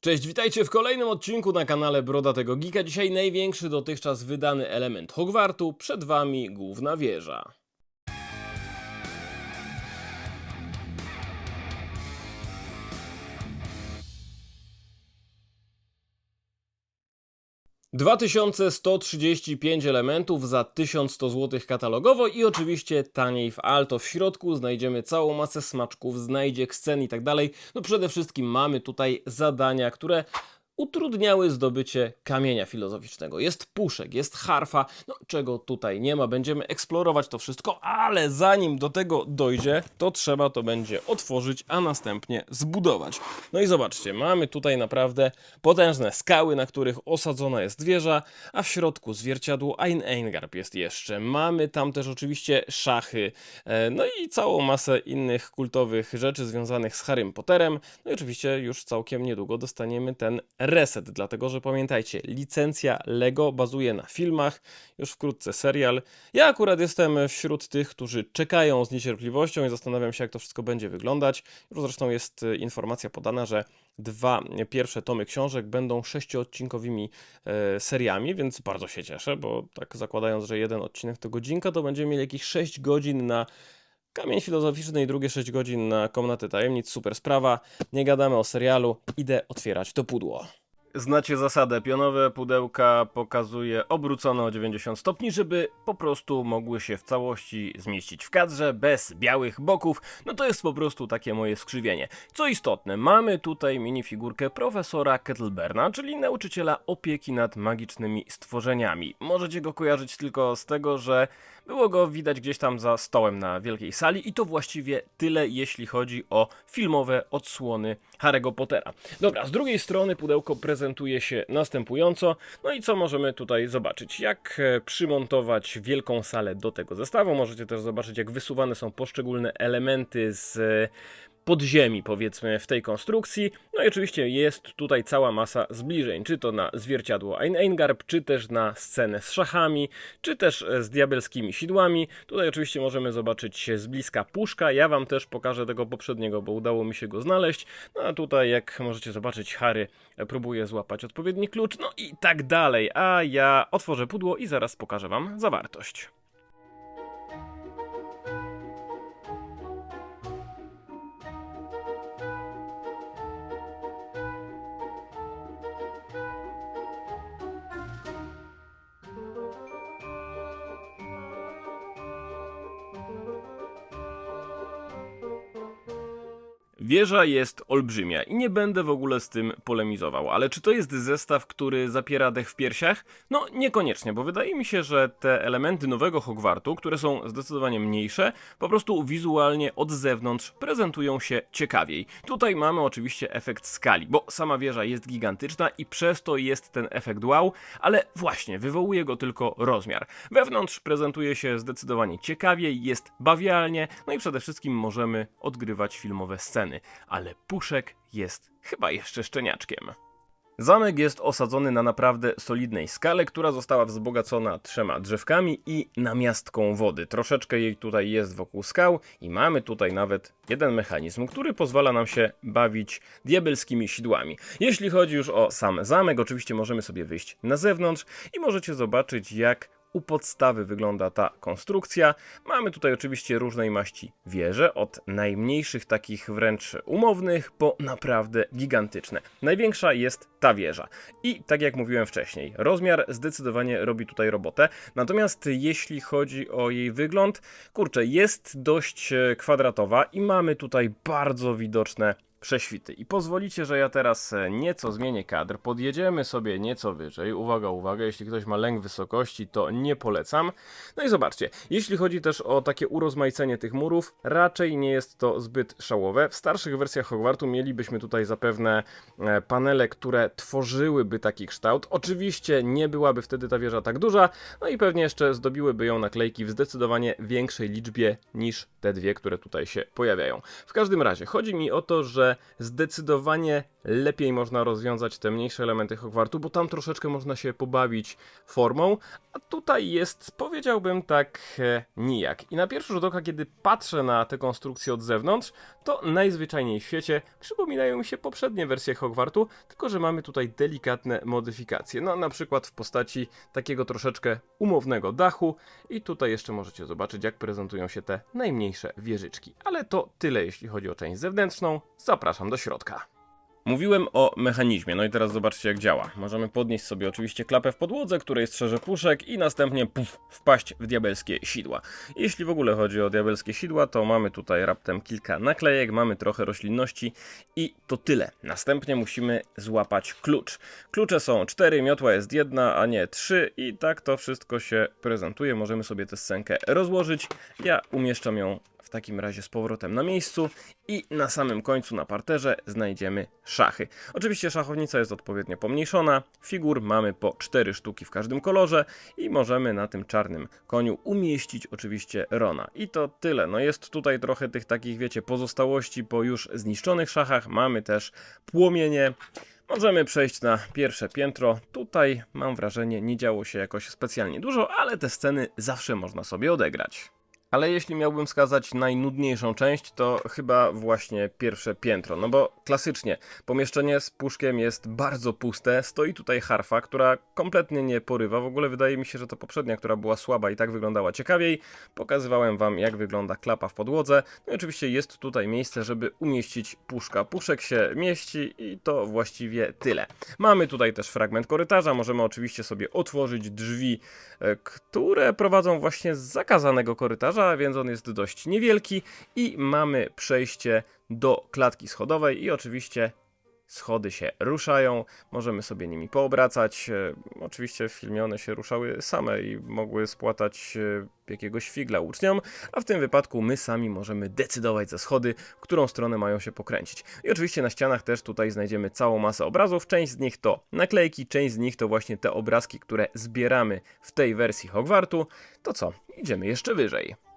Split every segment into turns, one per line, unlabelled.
Cześć, witajcie w kolejnym odcinku na kanale Brodatego Geeka. Dzisiaj największy dotychczas wydany element Hogwartu, przed wami główna wieża. Dwa tysiące sto trzydzieści pięć elementów za 1100 zł katalogowo i oczywiście taniej w Alto. W środku znajdziemy całą masę smaczków, znajdziek, scen i tak dalej. No przede wszystkim mamy tutaj zadania, które utrudniały zdobycie kamienia filozoficznego. Jest puszek, jest harfa, no czego tutaj nie ma. Będziemy eksplorować to wszystko, ale zanim do tego dojdzie, to trzeba to będzie otworzyć, a następnie zbudować. No i zobaczcie, mamy tutaj naprawdę potężne skały, na których osadzona jest wieża, a w środku zwierciadło Ein Eingarb jest jeszcze. Mamy tam też oczywiście szachy, e, no i całą masę innych kultowych rzeczy związanych z Harrym Potterem. No i oczywiście już całkiem niedługo dostaniemy ten reset, dlatego że pamiętajcie, licencja Lego bazuje na filmach, już wkrótce serial. Ja akurat jestem wśród tych, którzy czekają z niecierpliwością i zastanawiam się, jak to wszystko będzie wyglądać. Już zresztą jest e, informacja podana, że dwa pierwsze tomy książek będą sześcioodcinkowymi e, seriami, więc bardzo się cieszę, bo tak zakładając, że jeden odcinek to godzinka, to będziemy mieli jakieś 6 godzin na Kamień filozoficzny i drugie 6 godzin na Komnaty Tajemnic, super sprawa. Nie gadamy o serialu, idę otwierać to pudło. Znacie zasadę, pionowe pudełka pokazuje obrócone o 90 stopni, żeby po prostu mogły się w całości zmieścić w kadrze, bez białych boków, no to jest po prostu takie moje skrzywienie. Co istotne, mamy tutaj minifigurkę profesora Kettleberna, czyli nauczyciela opieki nad magicznymi stworzeniami. Możecie go kojarzyć tylko z tego, że było go widać gdzieś tam za stołem na wielkiej sali i to właściwie tyle, jeśli chodzi o filmowe odsłony Harry'ego Pottera. Dobra, z drugiej strony pudełko prezentuje się następująco. No i co możemy tutaj zobaczyć? Jak e, przymontować wielką salę do tego zestawu. Możecie też zobaczyć, jak wysuwane są poszczególne elementy z podziemi, powiedzmy, w tej konstrukcji. No i oczywiście jest tutaj cała masa zbliżeń, czy to na zwierciadło Ein Eingarb, czy też na scenę z szachami, czy też e, z diabelskimi sidłami. Tutaj oczywiście możemy zobaczyć z bliska puszka. Ja wam też pokażę tego poprzedniego, bo udało mi się go znaleźć. No a tutaj, jak możecie zobaczyć, Harry e, próbuje złapać odpowiedni klucz, no i tak dalej. A ja otworzę pudło i zaraz pokażę wam zawartość. Wieża jest olbrzymia i nie będę w ogóle z tym polemizował, ale czy to jest zestaw, który zapiera dech w piersiach? No niekoniecznie, bo wydaje mi się, że te elementy nowego Hogwartu, które są zdecydowanie mniejsze, po prostu wizualnie od zewnątrz prezentują się ciekawiej. Tutaj mamy oczywiście efekt skali, bo sama wieża jest gigantyczna i przez to jest ten efekt wow, ale właśnie wywołuje go tylko rozmiar. Wewnątrz prezentuje się zdecydowanie ciekawiej, jest bawialnie, no i przede wszystkim możemy odgrywać filmowe sceny ale Puszek jest chyba jeszcze szczeniaczkiem. Zamek jest osadzony na naprawdę solidnej skale, która została wzbogacona trzema drzewkami i namiastką wody. Troszeczkę jej tutaj jest wokół skał i mamy tutaj nawet jeden mechanizm, który pozwala nam się bawić diabelskimi sidłami. Jeśli chodzi już o sam zamek, oczywiście możemy sobie wyjść na zewnątrz i możecie zobaczyć jak u podstawy wygląda ta konstrukcja. Mamy tutaj oczywiście różnej maści wieże, od najmniejszych takich wręcz umownych, po naprawdę gigantyczne. Największa jest ta wieża. I tak jak mówiłem wcześniej, rozmiar zdecydowanie robi tutaj robotę. Natomiast jeśli chodzi o jej wygląd, kurczę, jest dość e, kwadratowa i mamy tutaj bardzo widoczne prześwity. I pozwolicie, że ja teraz e, nieco zmienię kadr, podjedziemy sobie nieco wyżej. Uwaga, uwaga, jeśli ktoś ma lęk wysokości, to nie polecam. No i zobaczcie, jeśli chodzi też o takie urozmaicenie tych murów, raczej nie jest to zbyt szałowe. W starszych wersjach Hogwartu mielibyśmy tutaj zapewne e, panele, które tworzyłyby taki kształt. Oczywiście nie byłaby wtedy ta wieża tak duża, no i pewnie jeszcze zdobiłyby ją naklejki w zdecydowanie większej liczbie niż te dwie, które tutaj się pojawiają. W każdym razie, chodzi mi o to, że zdecydowanie lepiej można rozwiązać te mniejsze elementy Hogwartu, bo tam troszeczkę można się pobawić formą, a tutaj jest, powiedziałbym tak, e, nijak. I na pierwszy rzut oka, kiedy patrzę na tę konstrukcję od zewnątrz, to najzwyczajniej w świecie przypominają mi się poprzednie wersje Hogwartu, tylko że mamy tutaj delikatne modyfikacje. No na przykład w postaci takiego troszeczkę umownego dachu i tutaj jeszcze możecie zobaczyć jak prezentują się te najmniejsze wieżyczki. Ale to tyle jeśli chodzi o część zewnętrzną. Zapraszam do środka. Mówiłem o mechanizmie, no i teraz zobaczcie jak działa. Możemy podnieść sobie oczywiście klapę w podłodze, której strzeże puszek i następnie puf, wpaść w diabelskie sidła. Jeśli w ogóle chodzi o diabelskie sidła, to mamy tutaj raptem kilka naklejek, mamy trochę roślinności i to tyle. Następnie musimy złapać klucz. Klucze są cztery, miotła jest jedna, a nie trzy i tak to wszystko się prezentuje. Możemy sobie tę scenkę rozłożyć. Ja umieszczam ją w takim razie z powrotem na miejscu i na samym końcu na parterze znajdziemy szachy. Oczywiście szachownica jest odpowiednio pomniejszona, figur mamy po 4 sztuki w każdym kolorze i możemy na tym czarnym koniu umieścić oczywiście Rona. I to tyle. No jest tutaj trochę tych takich, wiecie, pozostałości po już zniszczonych szachach. Mamy też płomienie. Możemy przejść na pierwsze piętro. Tutaj mam wrażenie nie działo się jakoś specjalnie dużo, ale te sceny zawsze można sobie odegrać. Ale jeśli miałbym wskazać najnudniejszą część, to chyba właśnie pierwsze piętro. No bo klasycznie pomieszczenie z puszkiem jest bardzo puste. Stoi tutaj harfa, która kompletnie nie porywa. W ogóle wydaje mi się, że to poprzednia, która była słaba i tak wyglądała ciekawiej. Pokazywałem wam, jak wygląda klapa w podłodze. No i oczywiście jest tutaj miejsce, żeby umieścić puszka. Puszek się mieści i to właściwie tyle. Mamy tutaj też fragment korytarza. Możemy oczywiście sobie otworzyć drzwi, e, które prowadzą właśnie z zakazanego korytarza więc on jest dość niewielki i mamy przejście do klatki schodowej i oczywiście schody się ruszają, możemy sobie nimi poobracać. E, Oczywiście w filmie one się ruszały same i mogły spłatać e, jakiegoś figla uczniom, a w tym wypadku my sami możemy decydować ze schody, w którą stronę mają się pokręcić. I oczywiście na ścianach też tutaj znajdziemy całą masę obrazów. Część z nich to naklejki, część z nich to właśnie te obrazki, które zbieramy w tej wersji Hogwartu. To co? Idziemy jeszcze wyżej.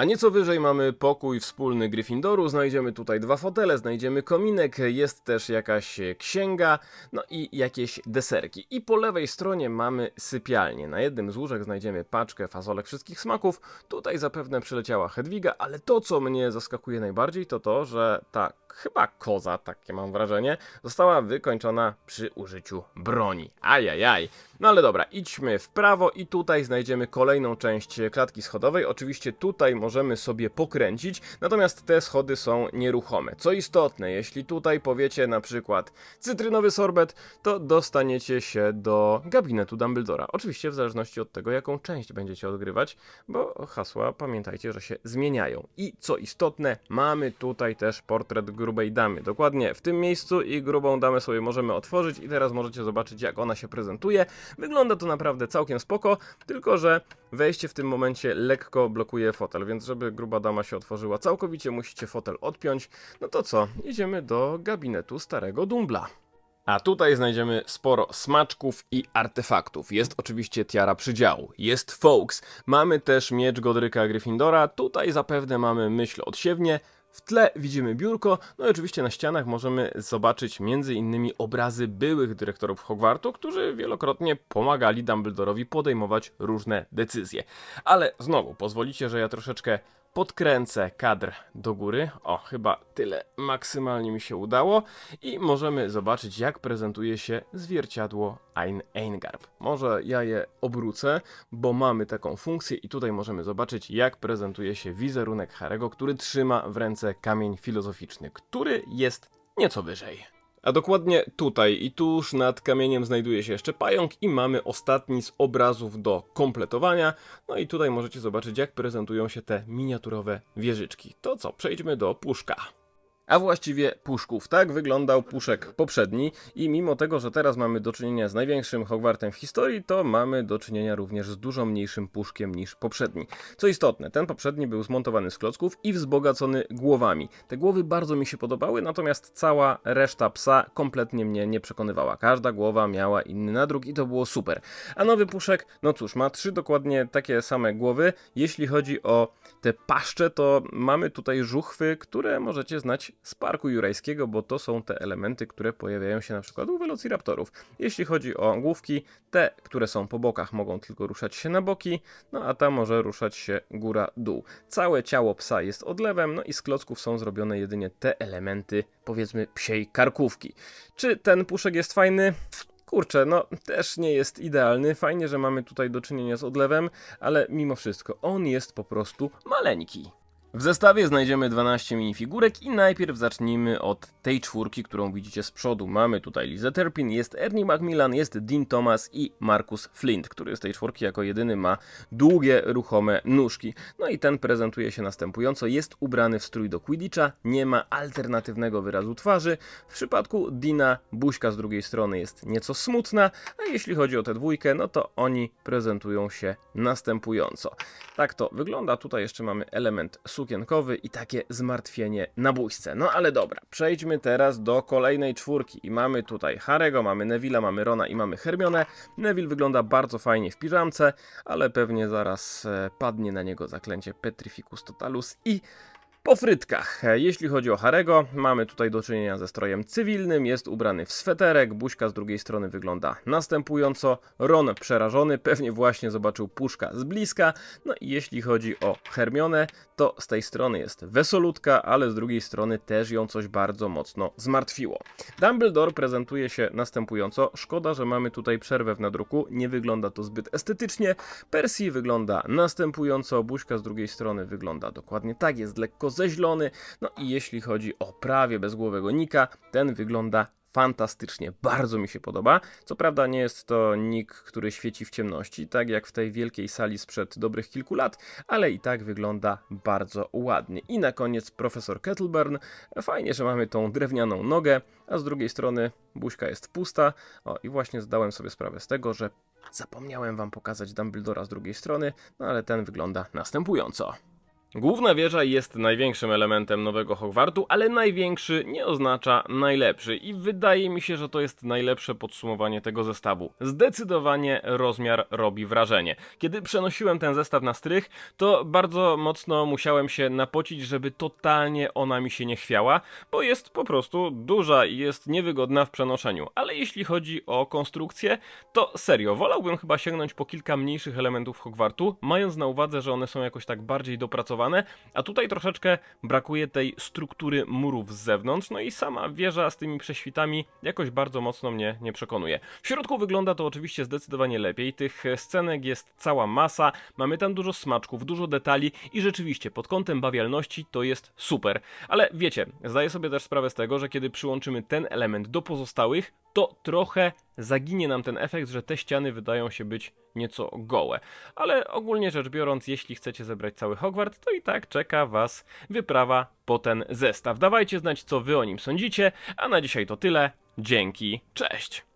A nieco wyżej mamy pokój wspólny Gryffindoru, znajdziemy tutaj dwa fotele, znajdziemy kominek, jest też jakaś księga, no i jakieś deserki. I po lewej stronie mamy sypialnię. Na jednym z łóżek znajdziemy paczkę fasolek wszystkich smaków. Tutaj zapewne przyleciała Hedwiga, ale to co mnie zaskakuje najbardziej to to, że ta chyba koza, takie mam wrażenie, została wykończona przy użyciu broni. Ajajaj. No ale dobra, idźmy w prawo i tutaj znajdziemy kolejną część klatki schodowej. Oczywiście tutaj możemy sobie pokręcić, natomiast te schody są nieruchome. Co istotne, jeśli tutaj powiecie na przykład cytrynowy sorbet, to dostaniecie się do gabinetu Dumbledora. Oczywiście w zależności od tego, jaką część będziecie odgrywać, bo hasła pamiętajcie, że się zmieniają. I co istotne, mamy tutaj też portret grubej damy. Dokładnie w tym miejscu i grubą damę sobie możemy otworzyć i teraz możecie zobaczyć jak ona się prezentuje. Wygląda to naprawdę całkiem spoko, tylko że wejście w tym momencie lekko blokuje fotel, więc żeby gruba dama się otworzyła całkowicie, musicie fotel odpiąć. No to co, idziemy do gabinetu starego Dumbla. A tutaj znajdziemy sporo smaczków i artefaktów. Jest oczywiście tiara przydziału, jest Fawkes, mamy też miecz Godryka Gryffindora, tutaj zapewne mamy myśl odsiewnie, w tle widzimy biurko, no i oczywiście na ścianach możemy zobaczyć innymi obrazy byłych dyrektorów Hogwartu, którzy wielokrotnie pomagali Dumbledorowi podejmować różne decyzje. Ale znowu, pozwolicie, że ja troszeczkę podkręcę kadr do góry. O, chyba tyle maksymalnie mi się udało. I możemy zobaczyć, jak prezentuje się zwierciadło Ein Eingarb. Może ja je obrócę, bo mamy taką funkcję i tutaj możemy zobaczyć, jak prezentuje się wizerunek Harego, który trzyma w ręce kamień filozoficzny, który jest nieco wyżej. A dokładnie tutaj i tuż nad kamieniem znajduje się jeszcze pająk i mamy ostatni z obrazów do kompletowania. No i tutaj możecie zobaczyć jak prezentują się te miniaturowe wieżyczki. To co, przejdźmy do puszka. A właściwie puszków. Tak wyglądał puszek poprzedni i mimo tego, że teraz mamy do czynienia z największym Hogwartem w historii, to mamy do czynienia również z dużo mniejszym puszkiem niż poprzedni. Co istotne, ten poprzedni był zmontowany z klocków i wzbogacony głowami. Te głowy bardzo mi się podobały, natomiast cała reszta psa kompletnie mnie nie przekonywała. Każda głowa miała inny nadruk i to było super. A nowy puszek, no cóż, ma trzy dokładnie takie same głowy. Jeśli chodzi o te paszcze, to mamy tutaj żuchwy, które możecie znać z Parku Jurajskiego, bo to są te elementy, które pojawiają się na przykład u Velociraptorów. Jeśli chodzi o główki, te, które są po bokach, mogą tylko ruszać się na boki, no a ta może ruszać się góra-dół. Całe ciało psa jest odlewem, no i z klocków są zrobione jedynie te elementy, powiedzmy, psiej karkówki. Czy ten puszek jest fajny? Kurczę, no też nie jest idealny. Fajnie, że mamy tutaj do czynienia z odlewem, ale mimo wszystko on jest po prostu maleńki. W zestawie znajdziemy 12 minifigurek i najpierw zacznijmy od tej czwórki, którą widzicie z przodu. Mamy tutaj Lizę Terpin, jest Ernie Macmillan, jest Dean Thomas i Marcus Flint, który z tej czwórki jako jedyny ma długie, ruchome nóżki. No i ten prezentuje się następująco. Jest ubrany w strój do Quidditcha, nie ma alternatywnego wyrazu twarzy. W przypadku Dina buźka z drugiej strony jest nieco smutna, a jeśli chodzi o tę dwójkę, no to oni prezentują się następująco. Tak to wygląda. Tutaj jeszcze mamy element sukienkowy i takie zmartwienie na buźce. No ale dobra, przejdźmy teraz do kolejnej czwórki. I mamy tutaj Harego, mamy Neville'a, mamy Rona i mamy Hermionę. Neville wygląda bardzo fajnie w piżamce, ale pewnie zaraz e, padnie na niego zaklęcie Petrificus Totalus i po frytkach. Jeśli chodzi o Harego, mamy tutaj do czynienia ze strojem cywilnym, jest ubrany w sweterek, buźka z drugiej strony wygląda następująco, Ron przerażony, pewnie właśnie zobaczył puszka z bliska, no i jeśli chodzi o Hermionę, to z tej strony jest wesolutka, ale z drugiej strony też ją coś bardzo mocno zmartwiło. Dumbledore prezentuje się następująco, szkoda, że mamy tutaj przerwę w nadruku, nie wygląda to zbyt estetycznie, Percy wygląda następująco, buźka z drugiej strony wygląda dokładnie tak, jest lekko zeźlony, no i jeśli chodzi o prawie bezgłowego Nika, ten wygląda fantastycznie, bardzo mi się podoba. Co prawda nie jest to Nick, który świeci w ciemności, tak jak w tej wielkiej sali sprzed dobrych kilku lat, ale i tak wygląda bardzo ładnie. I na koniec profesor Kettleburn. Fajnie, że mamy tą drewnianą nogę, a z drugiej strony buźka jest pusta. O, i właśnie zdałem sobie sprawę z tego, że zapomniałem wam pokazać Dumbledora z drugiej strony, no ale ten wygląda następująco. Główna wieża jest największym elementem nowego Hogwartu, ale największy nie oznacza najlepszy i wydaje mi się, że to jest najlepsze podsumowanie tego zestawu. Zdecydowanie rozmiar robi wrażenie. Kiedy przenosiłem ten zestaw na strych, to bardzo mocno musiałem się napocić, żeby totalnie ona mi się nie chwiała, bo jest po prostu duża i jest niewygodna w przenoszeniu. Ale jeśli chodzi o konstrukcję, to serio, wolałbym chyba sięgnąć po kilka mniejszych elementów Hogwartu, mając na uwadze, że one są jakoś tak bardziej dopracowane, a tutaj troszeczkę brakuje tej struktury murów z zewnątrz, no i sama wieża z tymi prześwitami jakoś bardzo mocno mnie nie przekonuje. W środku wygląda to oczywiście zdecydowanie lepiej, tych scenek jest cała masa, mamy tam dużo smaczków, dużo detali i rzeczywiście pod kątem bawialności to jest super. Ale wiecie, zdaję sobie też sprawę z tego, że kiedy przyłączymy ten element do pozostałych, to trochę zaginie nam ten efekt, że te ściany wydają się być nieco gołe. Ale ogólnie rzecz biorąc, jeśli chcecie zebrać cały Hogwart, to i tak czeka Was wyprawa po ten zestaw. Dawajcie znać, co Wy o nim sądzicie, a na dzisiaj to tyle. Dzięki, cześć!